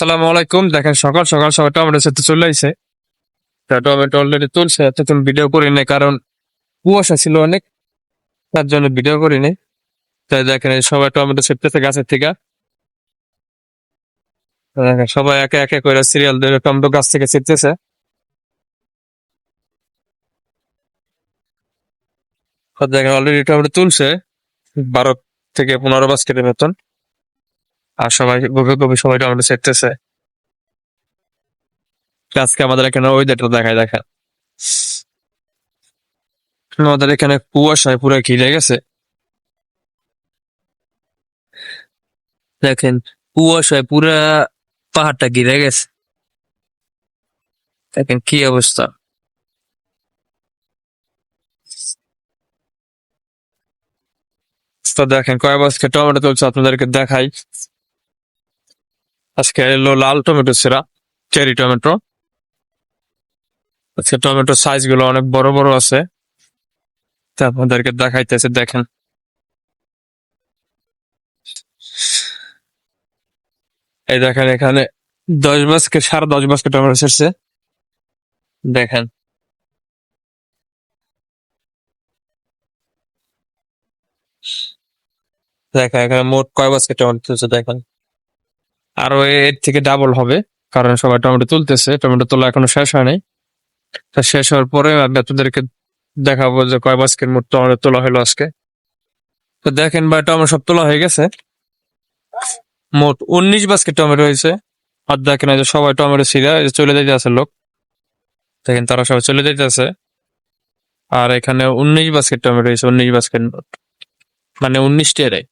আসসালামু আলাইকুম। দেখেন সকাল সকাল সবাই টমেটো সেতে চলে আইছে। টমেটো অলরেডি তুলছে তখন ভিডিও করি নাই, কারণ কুয়াশা ছিল অনেক, তার জন্য ভিডিও করি নাই। তাই দেখেন সবাই টমেটো সেটতেছে গাছের থেকে। দেখেন সবাই একে একে করে সিরিয়াল ধরে টমেটো গাছ থেকে ছিটতেছে দেখেন অলরেডি টমেটো তুলছে, বারো থেকে পনেরো বাস্কেটের মতন। আর সবাই গভীর গভীর সবাই টমেটো সেটতেছে আজকে আমাদের এখানে ওয়েদারটা দেখায়, দেখেন। আমাদের এখানে কুয়াশায় পুরো ঘিরে গেছে। দেখেন, কুয়াশায় পুরা পাহাড়টা ঘিরে গেছে। দেখেন কি অবস্থা। তো দেখেন কয় আজকে টমেটো তুলছে, আপনাদেরকে দেখাই। আজকে এলো লাল টমেটো সেরা, চেরি টমেটো। আজকে টমেটো সাইজগুলো অনেক বড় বড় আছে। তা আপনাদেরকে দেখাইতেছে, দেখেন। এই দেখেন এখানে দশ বাস্কেট সাড়ে দশ বাস্কেট টমেটো ছেড়ছে দেখেন। দেখেন এখানে মোট কয় বাস্কেট টমেটো তুলছে দেখেন। আরও এর থেকে ডাবল হবে, কারণ সবাই টমেটো তুলতেছে, টমেটো তোলা এখনও শেষ হয় নাই। তা শেষ হওয়ার পরে আমি আপনাদেরকে দেখাবো যে কয় বাস্কেট মোট টমেটো তোলা হলো আজকে। তো দেখেন ভাই, টমেটো সব তোলা হয়ে গেছে। মোট উনিশ বাস্কেট টমেটো হয়েছে। আর দেখেন যে সবাই টমেটো সিরা চলে যেতে আছে লোক। দেখেন তারা সবাই চলে যেতে আছে। আর এখানে উনিশ বাস্কেট টমেটো হয়েছে, উনিশ বাস্কেট মোট। মানে উনিশটি এরাই।